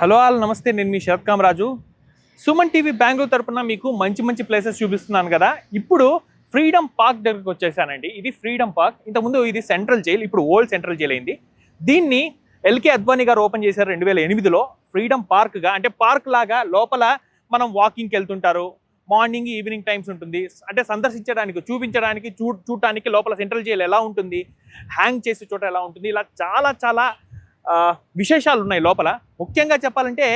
Hello all నమస్తే నేను మీ శరత్ కామరాజు. సుమన్ టీవీ బెంగళూరు తరపున మీకు మంచి మంచి ప్లేసెస్ చూపిస్తున్నాను కదా. ఇప్పుడు ఫ్రీడమ్ పార్క్ దగ్గరకు వచ్చేసానండి. ఇది ఫ్రీడమ్ పార్క్ ఇంతకుముందు ఇది సెంట్రల్ జైల్ ఇప్పుడు ఓల్డ్ సెంట్రల్ జైల్ అయింది. దీన్ని ఎల్కే అద్వానీ గారు ఓపెన్ చేశారు రెండు వేల ఎనిమిదిలో ఫ్రీడమ్ పార్క్గా అంటే పార్క్ లాగా లోపల మనం వాకింగ్కి వెళ్తుంటారు. మార్నింగ్ ఈవినింగ్ టైమ్స్ ఉంటుంది. అంటే సందర్శించడానికి చూపించడానికి చూ చూడటానికి లోపల సెంట్రల్ జైలు ఎలా ఉంటుంది? హ్యాంగ్ చేసే చోట ఎలా ఉంటుంది? ఇలా చాలా చాలా విశేషాలు ఉన్నాయి లోపల. ముఖ్యంగా చెప్పాలంటే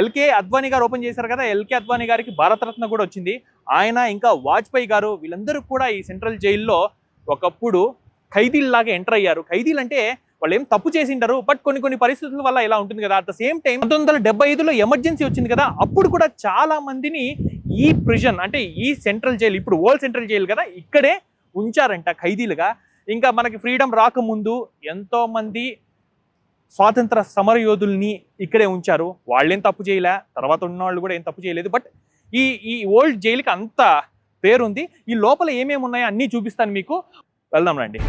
ఎల్కే అద్వానీ గారు ఓపెన్ చేశారు కదా ఎల్కే అద్వానీ గారికి భారతరత్న కూడా వచ్చింది. ఆయన ఇంకా వాజ్పేయి గారు వీళ్ళందరూ కూడా ఈ సెంట్రల్ జైల్లో ఒకప్పుడు ఖైదీల్లాగా ఎంటర్ అయ్యారు. ఖైదీలు అంటే వాళ్ళు ఏం తప్పు చేసింటారు బట్ కొన్ని కొన్ని పరిస్థితుల వల్ల ఇలా ఉంటుంది కదా. అట్ ద సేమ్ టైం పంతొమ్మిది వందల డెబ్బై ఐదులో ఎమర్జెన్సీ వచ్చింది కదా అప్పుడు కూడా చాలా మందిని ఈ ప్రిజన్ అంటే ఈ సెంట్రల్ జైలు ఇప్పుడు ఓల్డ్ సెంట్రల్ జైలు కదా ఇక్కడే ఉంచారంట ఖైదీలుగా. ఇంకా మనకి ఫ్రీడమ్ రాకముందు ఎంతోమంది స్వాతంత్ర సమర యోధుల్ని ఇక్కడే ఉంచారు. వాళ్ళేం తప్పు చేయలే తర్వాత ఉన్న వాళ్ళు కూడా ఏం తప్పు చేయలేదు. బట్ ఈ ఈ ఓల్డ్ జైలుకి అంత పేరుంది. ఈ లోపల ఏమేమి ఉన్నాయో అన్నీ చూపిస్తాను మీకు. వెళ్దాం రండి.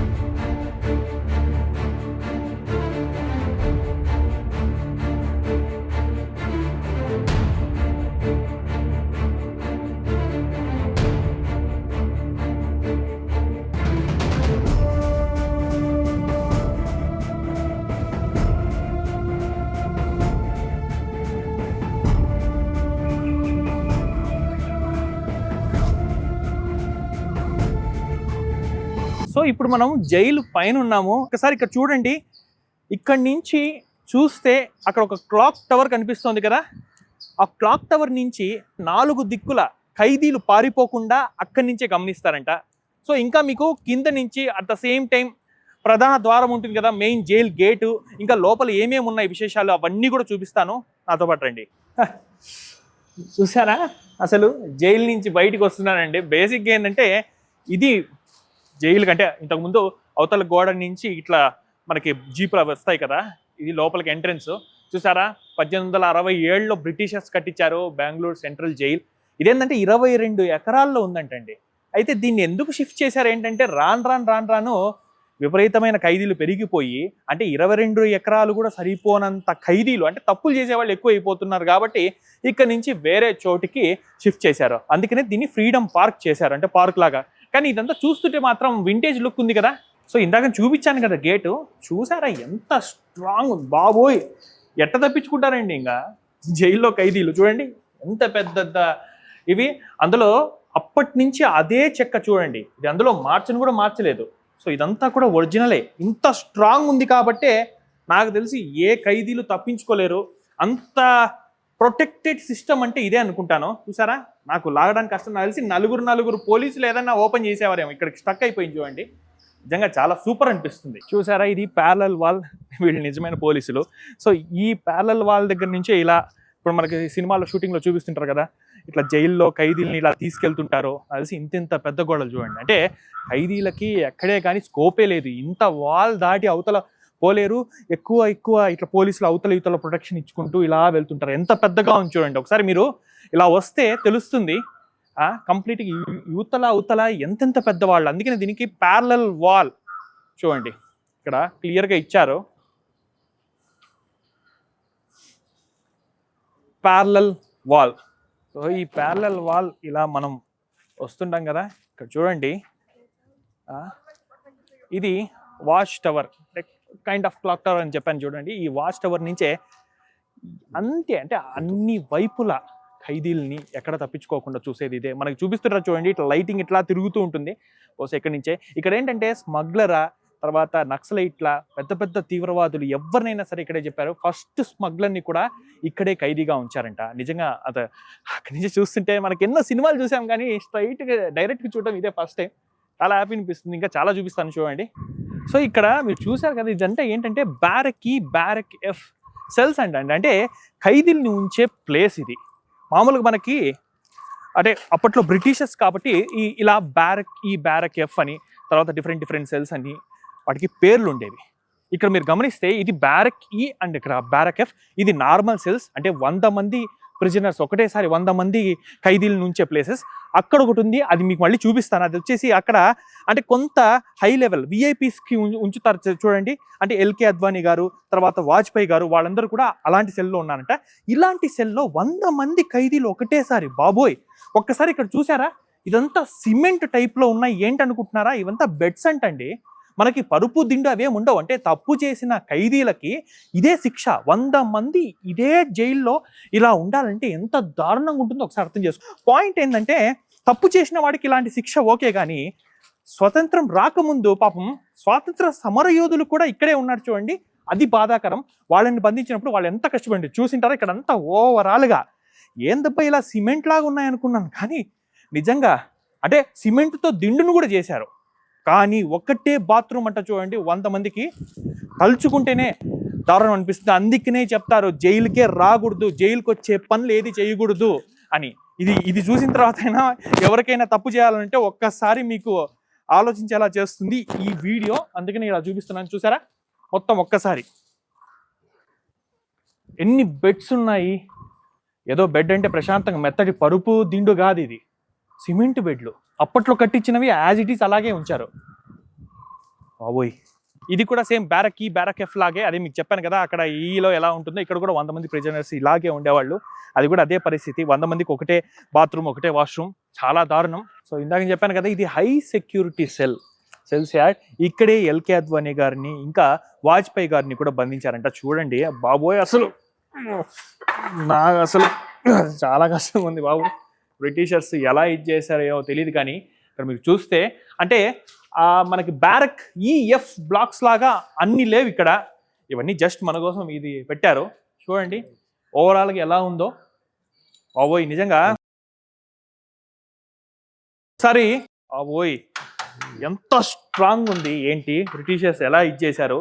సో ఇప్పుడు మనం జైలు పైన ఉన్నాము. ఒకసారి ఇక్కడ చూడండి. ఇక్కడి నుంచి చూస్తే అక్కడ ఒక క్లాక్ టవర్ కనిపిస్తోంది కదా. ఆ క్లాక్ టవర్ నుంచి నాలుగు దిక్కుల ఖైదీలు పారిపోకుండా అక్కడి నుంచే గమనిస్తారంట. సో ఇంకా మీకు కింద నుంచి అట్ ద సేమ్ టైం ప్రధాన ద్వారం ఉంటుంది కదా మెయిన్ జైల్ గేటు ఇంకా లోపల ఏమేమి ఉన్నాయి విశేషాలు అవన్నీ కూడా చూపిస్తాను. నాతో పాటు రండి. చూసారా? అసలు జైలు నుంచి బయటికి వస్తున్నానండి బేసిక్గా ఏంటంటే ఇది జైలు కంటే ఇంతకుముందు అవతల గోడ నుంచి ఇట్లా మనకి జీపులు వస్తాయి కదా ఇది లోపలికి ఎంట్రన్స్ చూసారా? పద్దెనిమిది వందల అరవై ఏళ్ళలో బ్రిటిషర్స్ కట్టించారు బెంగళూరు సెంట్రల్ జైల్. ఇదేంటంటే ఇరవై రెండు ఎకరాల్లో ఉందంటండి. అయితే దీన్ని ఎందుకు షిఫ్ట్ చేశారు? ఏంటంటే రాను రాను రాను రాను విపరీతమైన ఖైదీలు పెరిగిపోయి అంటే ఇరవై రెండు ఎకరాలు కూడా సరిపోనంత ఖైదీలు అంటే తప్పులు చేసేవాళ్ళు ఎక్కువ అయిపోతున్నారు కాబట్టి ఇక్కడ నుంచి వేరే చోటికి షిఫ్ట్ చేశారు. అందుకనే దీన్ని ఫ్రీడమ్ పార్క్ చేశారు అంటే పార్క్ లాగా. కానీ ఇదంతా చూస్తుంటే మాత్రం వింటేజ్ లుక్ ఉంది కదా. సో ఇందాక చూపించాను కదా గేటు చూసారా ఎంత స్ట్రాంగ్ ఉంది? బాబోయ్! ఎట్ట తప్పించుకుంటారండి ఇంకా? జైల్లో ఖైదీలు. చూడండి ఎంత పెద్ద ఇవి. అందులో అప్పటి నుంచి అదే చెక్క చూడండి. ఇది అందులో మార్చను కూడా మార్చలేదు. సో ఇదంతా కూడా ఒరిజినలే ఇంత స్ట్రాంగ్ ఉంది కాబట్టే నాకు తెలిసి ఏ ఖైదీలు తప్పించుకోలేరు. అంత ప్రొటెక్టెడ్ సిస్టమ్ అంటే ఇదే అనుకుంటాను. చూసారా? నాకు లాగడానికి కష్టం. నాకు తెలిసి నలుగురు నలుగురు పోలీసులు ఏదైనా ఓపెన్ చేసేవారేమో. ఇక్కడ స్టక్ అయిపోయింది చూడండి. నిజంగా చాలా సూపర్ అనిపిస్తుంది. చూసారా? ఇది ప్యారల్ వాల్ వీళ్ళు నిజమైన పోలీసులు. సో ఈ ప్యారల్ వాల్ దగ్గర నుంచే ఇలా ఇప్పుడు మనకి సినిమాలో షూటింగ్లో చూపిస్తుంటారు కదా? ఇట్లా జైల్లో ఖైదీలని ఇలా తీసుకెళ్తుంటారు. కలిసి ఇంతింత ఇంత ఇంత పెద్ద గోడలు చూడండి. అంటే ఖైదీలకి ఎక్కడే కానీ స్కోపే లేదు. ఇంత వాల్ దాటి అవతల పోలేరు. ఎక్కువ ఎక్కువ ఇట్లా పోలీసులు అవతల ఇవతల ప్రొటెక్షన్ ఇచ్చుకుంటూ ఇలా వెళ్తుంటారు. ఎంత పెద్దగా ఉంది చూడండి. ఒకసారి మీరు ఇలా వస్తే తెలుస్తుంది కంప్లీట్గా యువతల అవతల ఎంతెంత పెద్దవాళ్ళు. అందుకనే దీనికి ప్యారలల్ వాల్ చూడండి. ఇక్కడ క్లియర్గా ఇచ్చారు. ప్యారలల్ వాల్ సో ఈ ప్యారలల్ వాల్ ఇలా మనం వస్తుంటాం కదా. ఇక్కడ చూడండి. ఇది watch tower kind of clock tower అని చెప్పాను చూడండి. ఈ వాచ్ టవర్ నుంచే అంతే అంటే అన్ని వైపుల ఖైదీల్ని ఎక్కడ తప్పించుకోకుండా చూసేది ఇదే. మనకి చూపిస్తున్నారు చూడండి ఇట్లా లైటింగ్ ఇట్లా తిరుగుతూ ఉంటుంది. బహుశా ఇక్కడి నుంచే. ఇక్కడ ఏంటంటే స్మగ్లరా తర్వాత నక్సలైట్ల పెద్ద పెద్ద తీవ్రవాదులు ఎవరినైనా సరే ఇక్కడే చెప్పారు. ఫస్ట్ స్మగ్లర్ని కూడా ఇక్కడే ఖైదీగా ఉంచారంట. నిజంగా అత అక్కడి నుంచి చూస్తుంటే మనకి ఎన్నో సినిమాలు చూసాం కానీ స్ట్రైట్గా డైరెక్ట్గా చూడడం ఇదే ఫస్ట్ టైం చాలా హ్యాపీ అనిపిస్తుంది. ఇంకా చాలా చూపిస్తాను చూడండి. సో ఇక్కడ మీరు చూసారు కదా ఇదంటే ఏంటంటే బ్యారక్ ఈ బ్యారక్ ఎఫ్ సెల్స్ అండి. అంటే ఖైదీల్ని ఉంచే ప్లేస్ ఇది. మామూలుగా మనకి అంటే అప్పట్లో బ్రిటిషర్స్ కాబట్టి ఈ ఇలా బ్యారక్ ఈ బ్యారక్ ఎఫ్ అని తర్వాత డిఫరెంట్ డిఫరెంట్ సెల్స్ అని వాటికి పేర్లు ఉండేవి. ఇక్కడ మీరు గమనిస్తే ఇది బ్యారక్ ఈ అండ్ ఇక్కడ బ్యారక్ ఎఫ్ ఇది నార్మల్ సెల్స్ అంటే వంద మంది ప్రిజనర్స్ ఒకటేసారి వంద మంది ఖైదీల నుంచే ప్లేసెస్ అక్కడ ఒకటి ఉంది అది మీకు మళ్ళీ చూపిస్తాను. అది వచ్చేసి అక్కడ అంటే కొంత హై లెవెల్ విఐపీస్కి ఉంచుతారు చూడండి. అంటే ఎల్కే అద్వానీ గారు తర్వాత వాజ్పేయి గారు వాళ్ళందరూ కూడా అలాంటి సెల్లో ఉన్నారంట. ఇలాంటి సెల్లో వంద మంది ఖైదీలు ఒకటేసారి బాబోయ్! ఒక్కసారి ఇక్కడ చూసారా? ఇదంతా సిమెంట్ టైప్లో ఉన్నాయి. ఏంటనుకుంటున్నారా? ఇవంతా బెడ్స్ అంటండి. మనకి పరుపు దిండు అవేమి ఉండవు. అంటే తప్పు చేసిన ఖైదీలకి ఇదే శిక్ష. వంద మంది ఇదే జైల్లో ఇలా ఉండాలంటే ఎంత దారుణంగా ఉంటుందో ఒకసారి అర్థం చేసుకో. పాయింట్ ఏంటంటే తప్పు చేసిన వాడికి ఇలాంటి శిక్ష ఓకే కానీ స్వతంత్రం రాకముందు పాపం స్వాతంత్ర సమరయోధులు కూడా ఇక్కడే ఉన్నారు చూడండి. అది బాధాకరం. వాళ్ళని బంధించినప్పుడు వాళ్ళు ఎంత కష్టపడి చూసింటారో ఇక్కడ అంతా ఓవరాల్గా ఏందబ్బా ఇలా సిమెంట్ లాగా ఉన్నాయనుకున్నాను. కానీ నిజంగా అంటే సిమెంట్తో దిండును కూడా చేశారు. కానీ ఒక్కటే బాత్రూమ్ అంట చూడండి వంద మందికి తలుచుకుంటేనే దారుణం అనిపిస్తుంది. అందుకనే చెప్తారు జైలుకే రాకూడదు జైలుకి వచ్చే పనులు ఏది చేయకూడదు అని. ఇది ఇది చూసిన తర్వాత అయినా ఎవరికైనా తప్పు చేయాలంటే ఒక్కసారి మీకు ఆలోచించేలా చేస్తుంది ఈ వీడియో. అందుకని ఇలా చూపిస్తున్నాను. చూసారా? మొత్తం ఒక్కసారి. ఎన్ని బెడ్స్ ఉన్నాయి? ఏదో బెడ్ అంటే ప్రశాంతంగా మెత్తటి పరుపు దిండు కాదు ఇది. సిమెంట్ బెడ్లు. అప్పట్లో కట్టించినవి యాజ్ ఇట్ ఈస్ అలాగే ఉంచారు. బాబోయ్. ఇది కూడా సేమ్ బ్యారక్ ఈ బ్యారక్ ఎఫ్ లాగే అదే మీకు చెప్పాను కదా అక్కడ ఈలో ఎలా ఉంటుందో ఇక్కడ కూడా వంద మంది ప్రిజనర్స్ ఇలాగే ఉండేవాళ్ళు. అది కూడా అదే పరిస్థితి. వంద మందికి ఒకటే బాత్రూమ్ ఒకటే వాష్రూమ్ చాలా దారుణం. సో ఇందాక చెప్పాను కదా ఇది హై సెక్యూరిటీ సెల్ సెల్స్ యాడ్ ఇక్కడే ఎల్కే అద్వానీ గారిని ఇంకా వాజ్పేయి గారిని కూడా బంధించారంట. చూడండి. బాబోయ్ అసలు. నాకు అసలు చాలా కష్టంగా ఉంది బాబు. బ్రిటిషర్స్ ఎలా ఇది చేశారో తెలియదు కానీ ఇక్కడ మీరు చూస్తే అంటే ఆ, మనకి బ్యారక్ ఈఎఫ్ బ్లాక్స్ లాగా అన్ని లేవు ఇక్కడ. ఇవన్నీ జస్ట్ మన కోసం ఇది పెట్టారు. చూడండి ఓవరాల్గా ఎలా ఉందో. అవోయ్ నిజంగా? సరే అవోయ్ ఎంత స్ట్రాంగ్ ఉంది. ఏంటి? బ్రిటిషర్స్ ఎలా ఇది చేశారు?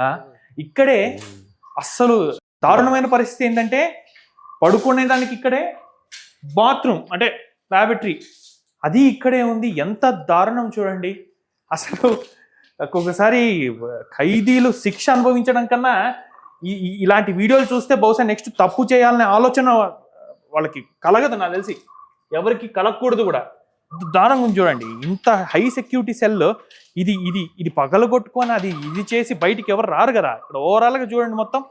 ఆ, ఇక్కడే అస్సలు దారుణమైన పరిస్థితి ఏంటంటే పడుకునే దానికి ఇక్కడే బాత్రూమ్ అంటే లాబెటరీ అది ఇక్కడే ఉంది. ఎంత దారుణం చూడండి. అసలు ఒక్కొక్కసారి ఖైదీలు శిక్ష అనుభవించడం కన్నా ఈ- ఇలాంటి వీడియోలు చూస్తే బహుశా నెక్స్ట్ తప్పు చేయాలనే ఆలోచన వాళ్ళకి కలగదు నాకు తెలిసి. ఎవరికి కలగకూడదు కూడా. దారుణంగా చూడండి. ఇంత హై సెక్యూరిటీ సెల్ ఇది ఇది ఇది పగలగొట్టుకొని అది ఇది చేసి బయటికి ఎవరు రారు కదా. ఇక్కడ ఓవరాల్గా చూడండి మొత్తం.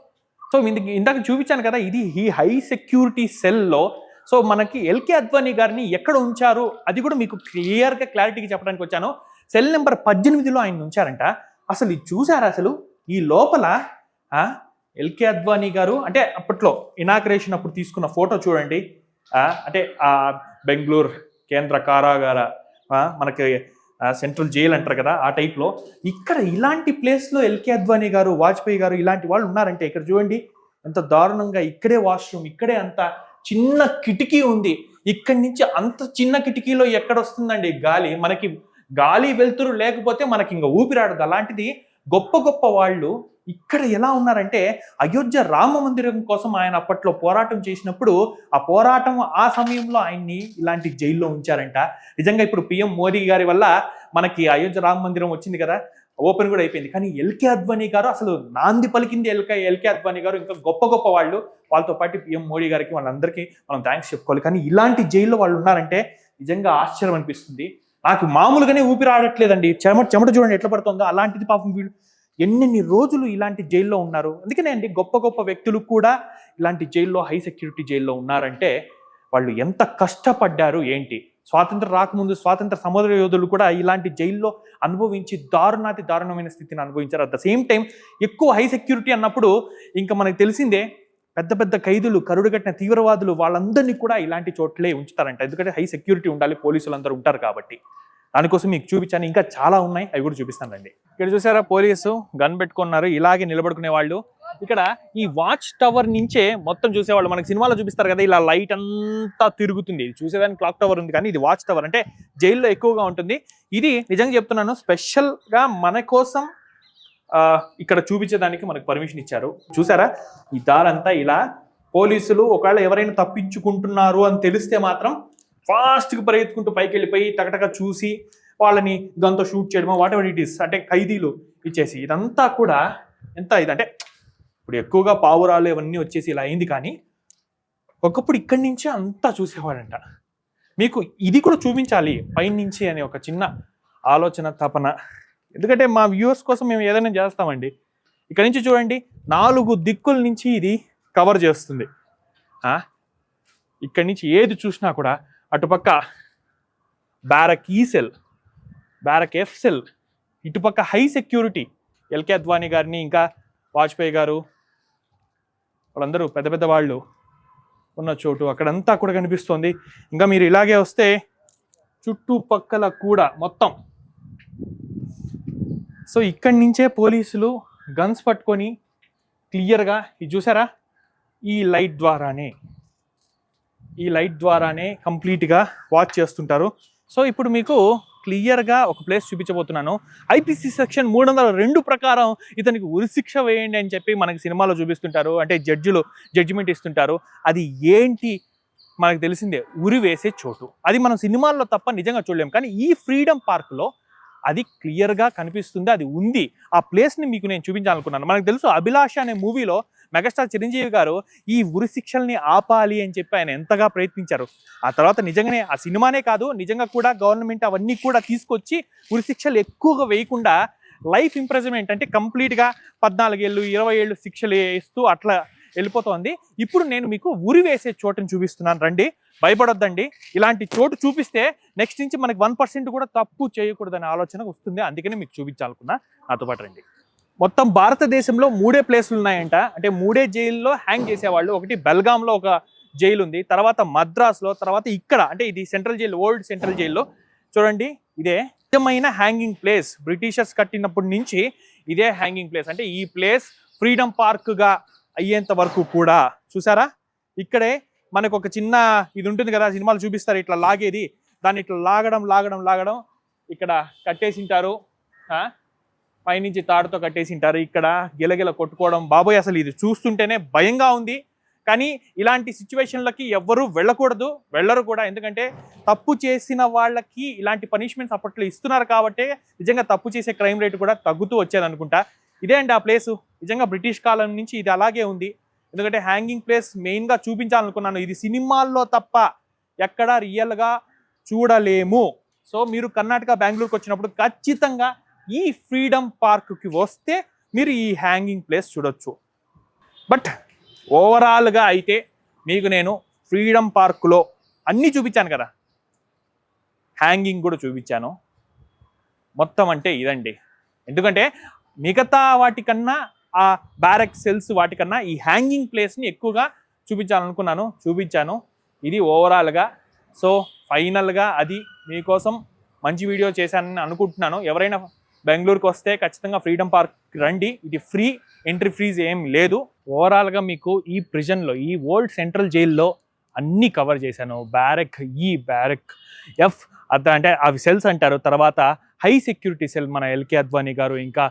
సో ఇందుకు ఇందాక చూపించాను కదా ఇది ఈ హై సెక్యూరిటీ సెల్లో సో మనకి ఎల్కే అద్వానీ గారిని ఎక్కడ ఉంచారు? అది కూడా మీకు క్లియర్గా క్లారిటీగా చెప్పడానికి వచ్చాను. సెల్ నెంబర్ పద్దెనిమిదిలో ఆయన ఉంచారంట. అసలు ఇది చూసారా అసలు? ఈ లోపల ఎల్కే అద్వానీ గారు అంటే అప్పట్లో ఇనాగ్రేషన్ అప్పుడు తీసుకున్న ఫోటో చూడండి. అంటే ఆ బెంగళూరు కేంద్ర కారాగార మనకి సెంట్రల్ జైలు అంటారు కదా ఆ టైప్లో. ఇక్కడ ఇలాంటి ప్లేస్లో ఎల్కే అద్వానీ గారు వాజ్పేయి గారు ఇలాంటి వాళ్ళు ఉన్నారంటే ఇక్కడ చూడండి. ఎంత దారుణంగా ఇక్కడే వాష్రూమ్ ఇక్కడే అంత చిన్న కిటికీ ఉంది. ఇక్కడి నుంచి అంత చిన్న కిటికీలో ఎక్కడ వస్తుందండి? గాలి. మనకి గాలి వెలుతురు లేకపోతే మనకి ఇంకా ఊపిరాడదు అలాంటిది గొప్ప గొప్ప వాళ్ళు ఇక్కడ ఎలా ఉన్నారంటే అయోధ్య రామ మందిరం కోసం ఆయన అప్పట్లో పోరాటం చేసినప్పుడు ఆ పోరాటం ఆ సమయంలో ఆయన్ని ఇలాంటి జైల్లో ఉంచారంట. నిజంగా ఇప్పుడు పిఎం మోదీ గారి వల్ల మనకి అయోధ్య రామ మందిరం వచ్చింది కదా. ఓపెన్ కూడా అయిపోయింది. కానీ ఎల్కే అద్వానీ గారు అసలు నాంది పలికింది ఎల్కే ఎల్కే అద్వానీ గారు. ఇంకా గొప్ప గొప్ప వాళ్ళు. వాళ్ళతో పాటు పిఎం మోడీ గారికి వాళ్ళందరికీ మనం థ్యాంక్స్ చెప్పుకోవాలి. కానీ ఇలాంటి జైల్లో వాళ్ళు ఉన్నారంటే నిజంగా ఆశ్చర్యం అనిపిస్తుంది. నాకు మామూలుగానే ఊపిరి ఆడట్లేదండి. చెమట చెమట చూడండి ఎట్లా పడుతుందో. అలాంటిది పాపం వీళ్ళు ఎన్నెన్ని రోజులు ఇలాంటి జైల్లో ఉన్నారు. అందుకనే అండి గొప్ప గొప్ప వ్యక్తులు కూడా ఇలాంటి జైల్లో హై సెక్యూరిటీ జైల్లో ఉన్నారంటే వాళ్ళు ఎంత కష్టపడ్డారు ఏంటి? స్వాతంత్రం రాకముందు స్వాతంత్ర సముద్ర యోధులు కూడా ఇలాంటి జైల్లో అనుభవించి దారుణాతి దారుణమైన స్థితిని అనుభవించారు. అట్ ద సేమ్ టైం ఎక్కువ హై సెక్యూరిటీ అన్నప్పుడు ఇంకా మనకు తెలిసిందే పెద్ద పెద్ద ఖైదులు కరుడుగట్టిన తీవ్రవాదులు వాళ్ళందరినీ కూడా ఇలాంటి చోట్లే ఉంచుతారంట. ఎందుకంటే హై సెక్యూరిటీ ఉండాలి పోలీసులు అందరూ ఉంటారు కాబట్టి. దానికోసం మీకు చూపించాను ఇంకా చాలా ఉన్నాయి అవి కూడా చూపిస్తానండి ఇక్కడ చూసారా పోలీసు గన్ పెట్టుకున్నారు ఇలాగే నిలబడుకునే వాళ్ళు. ఇక్కడ ఈ వాచ్ టవర్ నుంచే మొత్తం చూసేవాళ్ళు. మనకి సినిమాలో చూపిస్తారు కదా ఇలా లైట్ అంతా తిరుగుతుంది. ఇది చూసేదానికి క్లాక్ టవర్ ఉంది కానీ ఇది వాచ్ టవర్ అంటే జైల్లో ఎక్కువగా ఉంటుంది. ఇది నిజంగా చెప్తున్నాను స్పెషల్గా మన కోసం ఇక్కడ చూపించేదానికి మనకు పర్మిషన్ ఇచ్చారు. చూసారా? ఈ దారంతా ఇలా పోలీసులు ఒకవేళ ఎవరైనా తప్పించుకుంటున్నారు అని తెలిస్తే మాత్రం ఫాస్ట్గా పరిగెత్తుకుంటూ పైకి వెళ్ళిపోయి టకటక చూసి వాళ్ళని గంతో షూట్ చేయడమో వాట్ ఎవర్ ఇట్ ఈస్ అంటే ఖైదీలు ఇచ్చేసి. ఇదంతా కూడా ఎంత ఇదంటే ఇప్పుడు ఎక్కువగా పావురాలు ఇవన్నీ వచ్చేసి ఇలా అయింది కానీ ఒకప్పుడు ఇక్కడి నుంచే అంతా చూసేవాడంట. మీకు ఇది కూడా చూపించాలి పైనుంచి అనే ఒక చిన్న ఆలోచన తపన. ఎందుకంటే మా వ్యూవర్స్ కోసం మేము ఏదైనా చేస్తామండి. ఇక్కడ నుంచి చూడండి నాలుగు దిక్కుల నుంచి ఇది కవర్ చేస్తుంది. ఇక్కడి నుంచి ఏది చూసినా కూడా అటుపక్క బ్యారక్ ఈ సెల్ బ్యారక్ ఎఫ్ సెల్ ఇటుపక్క high security L K Advani గారిని ఇంకా వాజ్పేయి గారు వాళ్ళందరూ పెద్ద పెద్ద వాళ్ళు ఉన్న చోటు అక్కడంతా కూడా కనిపిస్తుంది. ఇంకా మీరు ఇలాగే వస్తే చుట్టుపక్కల కూడా మొత్తం. సో ఇక్కడి నుంచే పోలీసులు గన్స్ పట్టుకొని క్లియర్గా ఇది చూసారా? ఈ లైట్ ద్వారానే ఈ లైట్ ద్వారానే కంప్లీట్గా వాచ్ చేస్తుంటారు. సో ఇప్పుడు మీకు క్లియర్గా ఒక ప్లేస్ చూపించబోతున్నాను. ఐపీసీ సెక్షన్ మూడు వందల రెండు ప్రకారం ఇతనికి ఉరిశిక్ష వేయండి అని చెప్పి మనకి సినిమాలో చూపిస్తుంటారు. అంటే జడ్జిలు జడ్జిమెంట్ ఇస్తుంటారు. అది ఏంటి? మనకు తెలిసిందే ఉరి వేసే చోటు. అది మనం సినిమాల్లో తప్ప నిజంగా చూడలేం. కానీ ఈ ఫ్రీడమ్ పార్క్లో అది క్లియర్గా కనిపిస్తుంది అది ఉంది. ఆ ప్లేస్ని మీకు నేను చూపించాలనుకున్నాను. మనకు తెలుసు అభిలాష అనే మూవీలో మెగాస్టార్ చిరంజీవి గారు ఈ ఉరి శిక్షల్ని ఆపాలి అని చెప్పి ఆయన ఎంతగా ప్రయత్నించారు. ఆ తర్వాత నిజంగానే ఆ సినిమానే కాదు నిజంగా కూడా గవర్నమెంట్ అవన్నీ కూడా తీసుకొచ్చి ఉరి శిక్షలు ఎక్కువగా వేయకుండా లైఫ్ ఇంప్రెజమెంట్ అంటే కంప్లీట్గా పద్నాలుగేళ్ళు ఇరవై ఏళ్ళు శిక్షలు వేస్తూ అట్లా వెళ్ళిపోతోంది. ఇప్పుడు నేను మీకు ఉరి వేసే చోటుని చూపిస్తున్నాను. రండి భయపడొద్దండి. ఇలాంటి చోటు చూపిస్తే నెక్స్ట్ నుంచి మనకి వన్ పర్సెంట్ కూడా తప్పు చేయకూడదనే ఆలోచన వస్తుంది. అందుకనే మీకు చూపించాలనుకున్నా. నాతో పాటు రండి. మొత్తం భారతదేశంలో మూడే ప్లేసులు ఉన్నాయంట. అంటే మూడే జైల్లో హ్యాంగ్ చేసేవాళ్ళు. ఒకటి బెల్గాంలో ఒక జైలు ఉంది. తర్వాత మద్రాస్లో తర్వాత ఇక్కడ. అంటే ఇది సెంట్రల్ జైలు ఓల్డ్ సెంట్రల్ జైల్లో. చూడండి ఇదే నిజమైన హ్యాంగింగ్ ప్లేస్ బ్రిటిషర్స్ కట్టినప్పటి నుంచి ఇదే హ్యాంగింగ్ ప్లేస్ అంటే ఈ ప్లేస్ ఫ్రీడమ్ పార్క్గా అయ్యేంత వరకు కూడా. చూసారా? ఇక్కడే మనకు ఒక చిన్న ఇది ఉంటుంది కదా సినిమాలు చూపిస్తారు. ఇట్లా లాగేది. దాన్ని ఇట్లా లాగడం లాగడం లాగడం. ఇక్కడ కట్టేసింటారు. పైనుంచి తాడుతో కట్టేసింటారు. ఇక్కడ గిలగిల కొట్టుకోవడం బాబోయ్ అసలు ఇది చూస్తుంటేనే భయంగా ఉంది. కానీ ఇలాంటి సిచ్యువేషన్లకి ఎవ్వరూ వెళ్ళకూడదు. వెళ్ళరు కూడా. ఎందుకంటే తప్పు చేసిన వాళ్ళకి ఇలాంటి పనిష్మెంట్స్ అప్పట్లో ఇస్తున్నారు కాబట్టి నిజంగా తప్పు చేసే క్రైమ్ రేట్ కూడా తగ్గుతూ వచ్చేది అనుకుంటా. ఇదే అండి ఆ ప్లేసు. నిజంగా బ్రిటిష్ కాలం నుంచి ఇది అలాగే ఉంది. ఎందుకంటే హ్యాంగింగ్ ప్లేస్ మెయిన్గా చూపించాలనుకున్నాను. ఇది సినిమాల్లో తప్ప ఎక్కడా రియల్గా చూడలేము. సో మీరు కర్ణాటక బెంగళూరుకి వచ్చినప్పుడు ఖచ్చితంగా ఈ ఫ్రీడమ్ పార్క్కి వస్తే మీరు ఈ హ్యాంగింగ్ ప్లేస్ చూడొచ్చు. బట్ ఓవరాల్గా అయితే మీకు నేను ఫ్రీడమ్ పార్కులో అన్నీ చూపించాను కదా. హ్యాంగింగ్ కూడా చూపించాను. మొత్తం అంటే ఇదండి. ఎందుకంటే మిగతా వాటికన్నా ఆ బ్యారక్ సెల్స్ వాటికన్నా ఈ హ్యాంగింగ్ ప్లేస్ని ఎక్కువగా చూపించాలనుకున్నాను చూపించాను. ఇది ఓవరాల్గా. సో ఫైనల్గా అది మీకోసం మంచి వీడియో చేశానని అనుకుంటున్నాను. ఎవరైనా బెంగళూరుకి వస్తే ఖచ్చితంగా ఫ్రీడమ్ పార్క్ రండి. ఇది ఫ్రీ ఎంట్రీ ఫీజ్ ఏం లేదు. ఓవరాల్గా మీకు ఈ ప్రిజన్లో ఈ ఓల్డ్ సెంట్రల్ జైల్లో అన్నీ కవర్ చేశాను. బ్యారెక్ ఈ బ్యారెక్ ఎఫ్ అత అంటే అవి సెల్స్ అంటారు. తర్వాత హై సెక్యూరిటీ సెల్ మన ఎల్కే అద్వానీ గారు ఇంకా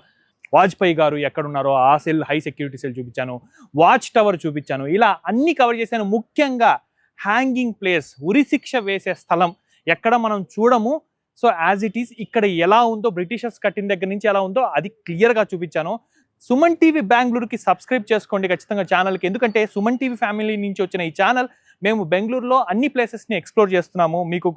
వాజ్పేయి గారు ఎక్కడున్నారో ఆ సెల్ హై సెక్యూరిటీ సెల్ చూపించాను. వాచ్ టవర్ చూపించాను. ఇలా అన్ని కవర్ చేశాను. ముఖ్యంగా హ్యాంగింగ్ ప్లేస్ ఉరిశిక్ష వేసే స్థలం ఎక్కడ మనం చూడము? సో యాజ్ ఇట్ ఈస్ ఇక్కడ ఎలా ఉందో బ్రిటిషర్స్ కట్టిన దగ్గర నుంచి ఎలా ఉందో అది క్లియర్గా చూపించాను. సుమన్ టీవీ బెంగళూరుకి సబ్స్క్రైబ్ చేసుకోండి ఖచ్చితంగా ఛానల్కి ఎందుకంటే సుమన్ టీవీ ఫ్యామిలీ నుంచి వచ్చిన ఈ ఛానల్ మేము బెంగళూరులో అన్ని ప్లేసెస్ని ఎక్స్ప్లోర్ చేస్తున్నాము. మీకు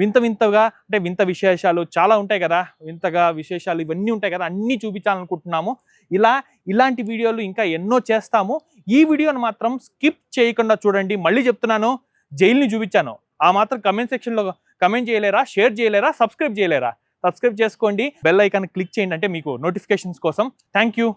వింత వింతగా అంటే వింత విశేషాలు చాలా ఉంటాయి కదా వింతగా విశేషాలు ఇవన్నీ ఉంటాయి కదా అన్నీ చూపించాలనుకుంటున్నాము. ఇలా ఇలాంటి వీడియోలు ఇంకా ఎన్నో చేస్తాము. ఈ వీడియోను మాత్రం స్కిప్ చేయకుండా చూడండి. మళ్ళీ చెప్తున్నాను జైల్ని చూపించాను. ఆ మాత్రం కమెంట్ సెక్షన్లో కమెంట్ చేయలేరా? షేర్ చేయలేరా? సబ్స్క్రైబ్ చేయలేరా? సబ్స్క్రైబ్ చేసుకోండి. బెల్ ఐకాన్ క్లిక్ చేయండి. అంటే మీకు నోటిఫికేషన్స్ కోసం. Thank you